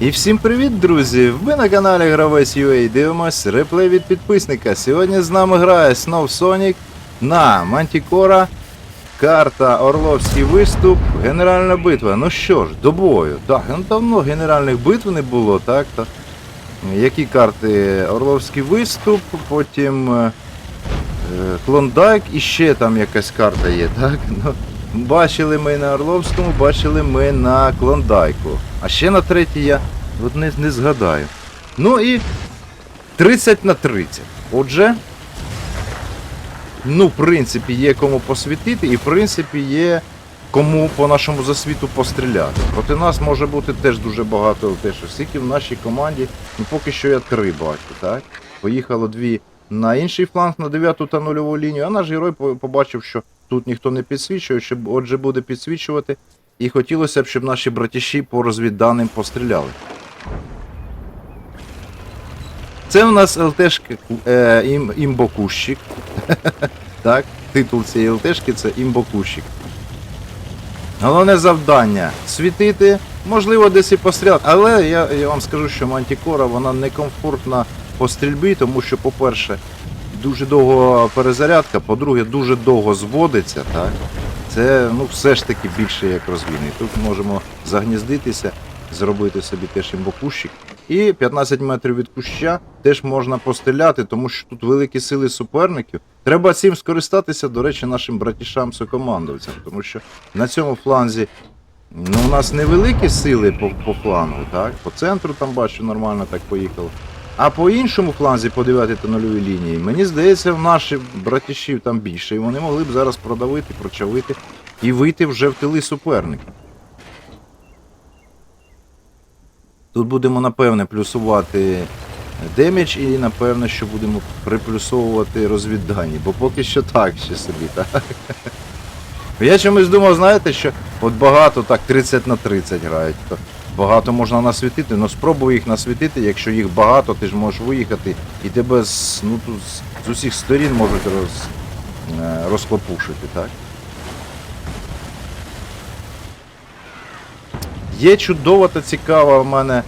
І всім привіт, друзі! Ви на каналі Гравець UA дивимось реплей від підписника. Сьогодні з нами грає Snow Sonic на Мантікора, карта Орловський виступ, генеральна битва. Ну що ж, до бою. Так, ну давно генеральних битв не було, так? То, які карти? Орловський виступ, потім е, е, Клондайк і ще там якась карта є, так? Ну, бачили ми на Орловському, бачили ми на Клондайку. А ще на третій я от не, не згадаю. Ну і 30 на 30. Отже, ну, в принципі, є кому посвітити, і в принципі є кому по нашому засвіту постріляти. Проти нас може бути теж дуже багато теж скільки в нашій команді. Ну поки що я три бачу, так? Поїхало дві на інший фланг, на 9 та нульову лінію, а наш герой побачив, що тут ніхто не підсвічує, що отже буде підсвічувати. І хотілося б, щоб наші братіші по розвідданим постріляли. Це у нас ЛТшка е, ім, імбокущик. так, титул цієї ЛТшки це імбокущик. Головне завдання світити, можливо, десь і постріляти. Але я, я вам скажу, що Мантікора вона некомфортна по стрільбі, тому що, по-перше, дуже довго перезарядка, по-друге, дуже довго зводиться. Так? Це ну, все ж таки більше як розвідний. Тут можемо загніздитися, зробити собі теж імбокущик. І 15 метрів від куща теж можна постріляти, тому що тут великі сили суперників. Треба цим скористатися, до речі, нашим братішам сокомандовцям, тому що на цьому фланзі ну, у нас невеликі сили по, по флангу, так? По центру там бачу, нормально так поїхало. А по іншому фланзі, по 9 та нульовій лінії, мені здається, в наших братішів там більше, і вони могли б зараз продавити, прочавити і вийти вже в тили суперника. Тут будемо, напевне, плюсувати демедж і, напевне, що будемо приплюсовувати розвіддані, бо поки що так ще собі, так? Я чомусь думав, знаєте, що от багато так 30 на 30 грають. То багато можна насвітити, але спробуй їх насвітити, якщо їх багато, ти ж можеш виїхати і тебе з, ну, тут, з, усіх сторін можуть роз, е, розхлопушити, так? Є чудова та цікава в мене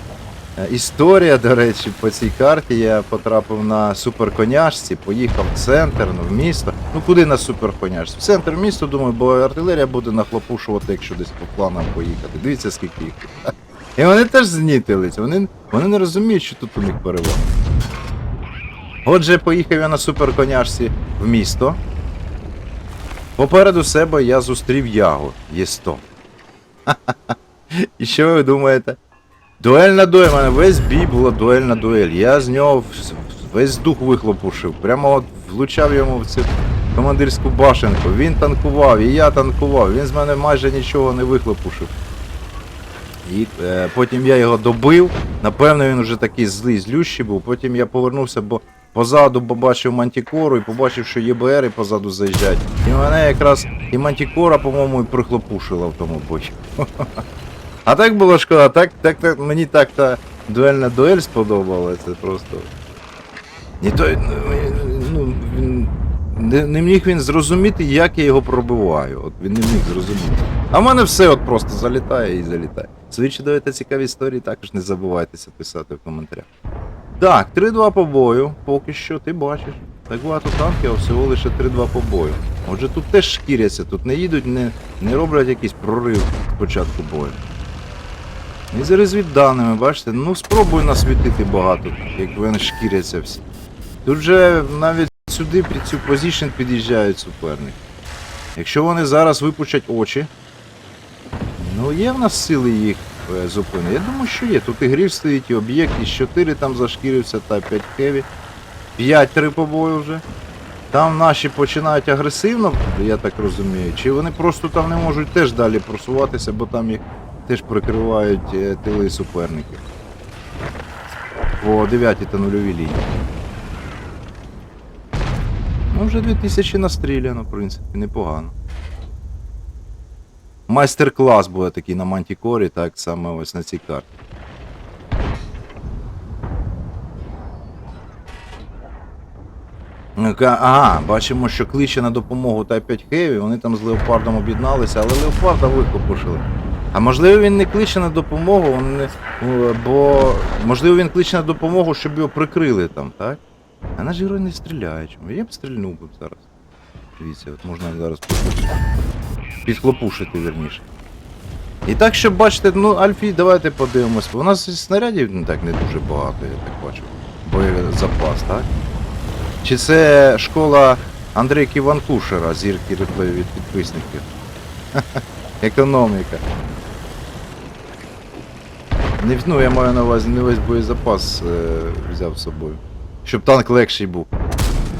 е, історія, до речі, по цій карті. Я потрапив на суперконяшці, поїхав в центр, ну, в місто. Ну куди на суперконяшці? В центр міста, думаю, бо артилерія буде нахлопушувати, якщо десь по планам поїхати. Дивіться, скільки їх. І вони теж знітились, вони, вони не розуміють, що тут у них перевага. Отже, поїхав я на суперконяшці в місто. Попереду себе я зустрів Ягу, Є100. І що ви думаєте? Дуельна дуель, у мене весь бій була дуельна дуель. Я з нього весь дух вихлопушив. Прямо от влучав йому в цю командирську башенку. Він танкував, і я танкував. Він з мене майже нічого не вихлопушив. І е, потім я його добив. Напевно, він вже такий злий, злющий був. Потім я повернувся, бо позаду побачив мантікору і побачив, що ЄБРи позаду заїжджають. І мене якраз і мантікора, по-моєму, і прихлопушила в тому бою. А так було шкода, так, так, так мені так та дуельна дуель сподобалася просто. І той, ну, він, не, не міг він зрозуміти, як я його пробиваю. От він не міг зрозуміти. А в мене все от просто залітає і залітає. Свої чудові та цікаві історії також не забувайтеся писати в коментарях. Так, 3-2 по бою, поки що ти бачиш. Так багато танків, а всього лише 3-2 по бою. Отже, тут теж шкіряться, тут не їдуть, не, не роблять якийсь прорив спочатку бою. І за розвідданими, бачите, ну спробуй насвітити багато, як вони шкіряться всі. Тут же навіть сюди під цю позицію під'їжджають суперники. Якщо вони зараз випучать очі, ну є в нас сили їх е, зупинити. Я думаю, що є. Тут і гриль стоїть, і об'єкт, і 4 там зашкірився, та 5 хеві. 5-3 по бою вже. Там наші починають агресивно, я так розумію, чи вони просто там не можуть теж далі просуватися, бо там їх теж прикривають е, тили суперників. По 9 та нульовій лінії. Ну, вже 2000 настріляно, в принципі, непогано. Майстер-клас буде такий на Мантікорі, так саме ось на цій карті. Ага, бачимо, що кличе на допомогу Тай 5 Heavy, вони там з Леопардом об'єдналися, але Леопарда викопушили. А можливо він не кличе на допомогу, не, бо можливо він кличе на допомогу, щоб його прикрили там, так? А наш герой не стріляє. Чому? Я б стрільнув би зараз. Дивіться, от можна зараз підхлопушити. Підхлопушити, верніше. І так, щоб бачите, ну, Альфі, давайте подивимось. У нас снарядів ну, так не дуже багато, я так бачу. Боєзапас, так? Чи це школа Андрейки Ванкушера, зірки реплею від підписників? Економіка. Не, ну, я маю на увазі не весь боєзапас е, взяв з собою. Щоб танк легший був.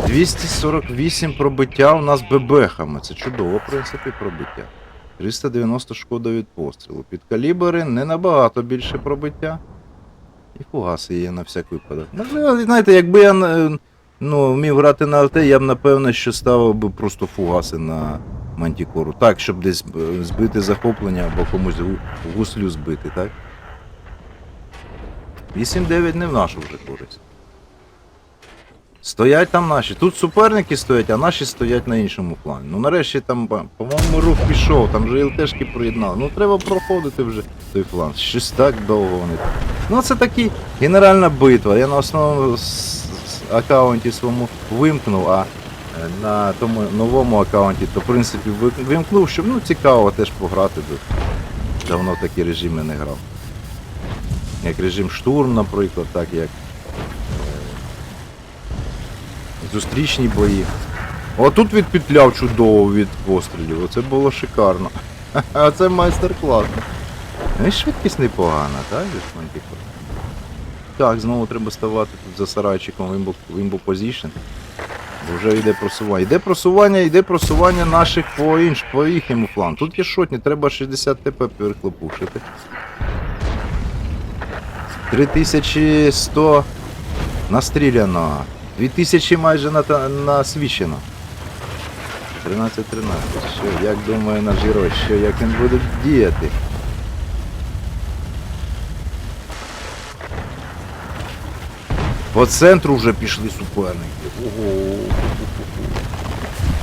248 пробиття у нас бебехами. Це чудово, в принципі, пробиття. 390 шкода від пострілу. Під калібри не набагато більше пробиття. І фугаси є на всяк випадок. Можливо, знаєте, якби я е, ну, вмів грати на АТ, я б напевно що ставив би просто фугаси на мантікору. Так, щоб десь е, збити захоплення або комусь гу- гуслю збити, так? 8-9 не в нашу вже користь. Стоять там наші. Тут суперники стоять, а наші стоять на іншому плані. Ну нарешті там, по- по-моєму, рух пішов, там вже ЛТшки приєднали. Ну треба проходити вже той фланг. Щось так довго вони. Ну це такі генеральна битва. Я на основному аккаунті своєму вимкнув, а е, на тому новому аккаунті, то в принципі вимкнув, щоб ну цікаво теж пограти. Давно такі режими не грав. Як режим штурм, наприклад, так як зустрічні бої. Отут відпетляв чудово від пострілів, оце було шикарно. А це майстер-клас. Ну і швидкість непогана, так? же? Так, знову треба ставати тут за сарайчиком в в позішн. Бо вже йде просування. Йде просування, йде просування наших по інш, по їхньому флангу. Тут є шотні, треба 60 ТП перехлопушити. 3100 настріляно. 2000 майже на, насвічено. 13-13. Що, як думає наш герой, що як він буде діяти? По центру вже пішли суперники. Ого.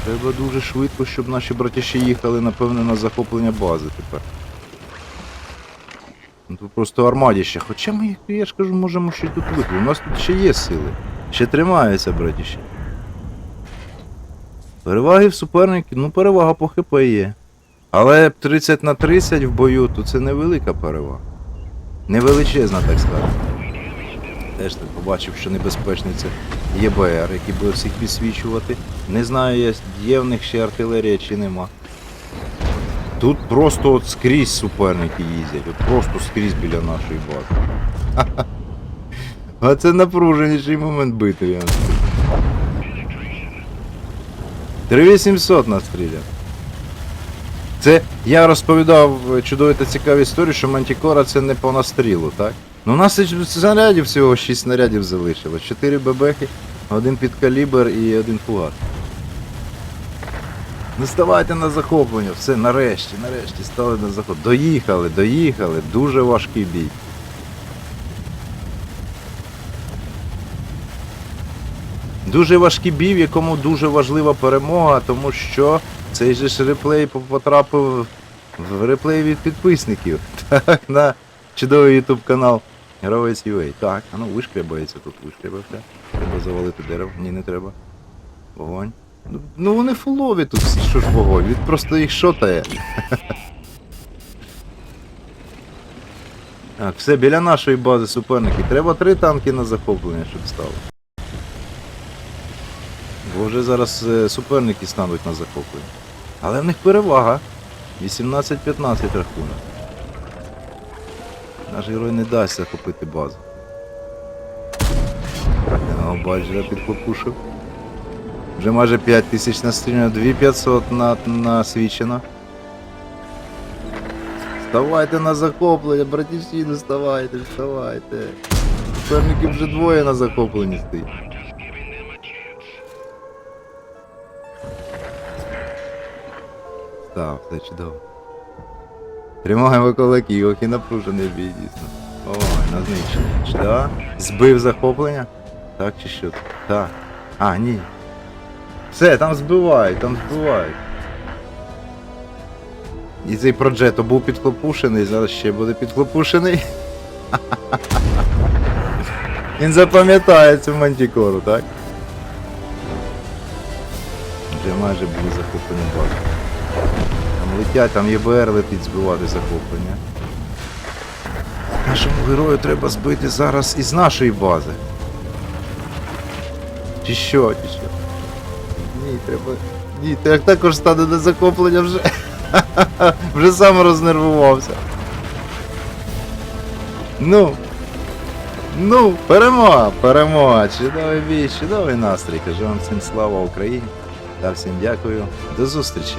Треба дуже швидко, щоб наші братіші їхали, напевне, на захоплення бази тепер. Ну тут просто армадіще. Хоча ми, я ж кажу, можемо ще тут вийти. У нас тут ще є сили. Ще тримаються, братіші. Переваги в суперників, ну перевага по ХП є. Але 30 на 30 в бою, то це невелика перевага. Невеличезна, так сказати. Теж так побачив, що небезпечний це ЄБР, який буде всіх підсвічувати. Не знаю, є- в них ще артилерія чи нема. Тут просто от скрізь суперники їздять, от просто скрізь біля нашої бази. А це напруженіший момент бити, я вам скажу. 3800 настріляв. Це я розповідав е, чудову та цікаву історію, що Мантікора це не по настрілу, так? Ну у нас снарядів всього 6 снарядів залишилось. 4 бебехи, один під калібр і один фугас. Не ставайте на захоплення, все, нарешті, нарешті стали на захоплення. Доїхали, доїхали, дуже важкий бій. Дуже важкий бій, в якому дуже важлива перемога, тому що цей же ж реплей потрапив в реплей від підписників. Так, на чудовий ютуб канал Гравець UA. Так, а ну вишкрябається тут, вишкрябався. Треба завалити дерево. Ні, не треба. Вогонь. Ну, Ну вони фулові тут всі, що ж вогонь, він просто їх шотає. Так, все, біля нашої бази суперники. Треба три танки на захоплення, щоб стало. Бо вже зараз е, суперники стануть на захоплення. Але в них перевага. 18-15 рахунок. Наш герой не дасть захопити базу. О, бач, вже підхлопушив. Вже майже 5 тисяч настріляно, 2500 на, насвічено. Вставайте на захоплення, братіші, не вставайте, вставайте. Суперників вже двоє на захопленні стоїть. Так, все чудово. Тримаємо кулаки, і напружений бій, дійсно. Ой, на знищення. Що? Збив захоплення? Так чи що? Так. А, ні. Все, там збивають, там збивають. І цей проджето був підхлопушений, зараз ще буде підхлопушений. Він запам'ятає цю мантікору, так? Вже майже були захоплені бази. Там летять, там ЄБР летить збивати захоплення. Нашому герою треба збити зараз із нашої бази. Чи що, чи що? Ні, треба. Ні, так також стане на захоплення вже. вже сам рознервувався. Ну. Ну, перемога, перемога. Чудовий бій, чудовий настрій. Кажу вам всім слава Україні. Та всім дякую. До зустрічі.